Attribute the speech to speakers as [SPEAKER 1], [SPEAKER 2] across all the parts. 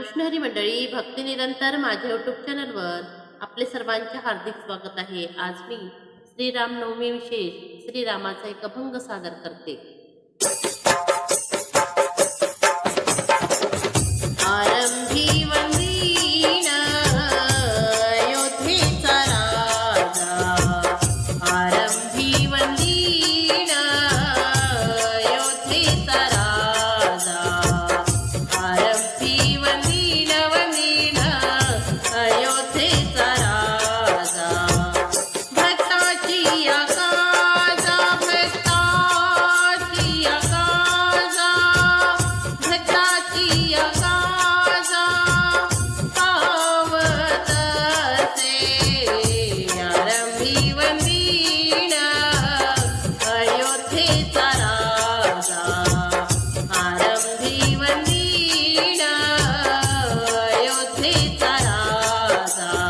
[SPEAKER 1] कृष्णहरी मंडळी भक्ती निरंतर माझ्या यूट्यूब चॅनलवर आपले सर्वांचे हार्दिक स्वागत आहे. आज मी श्रीरामनवमी विशेष श्रीरामाचा एक अभंग सादर करते. awesome.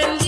[SPEAKER 1] when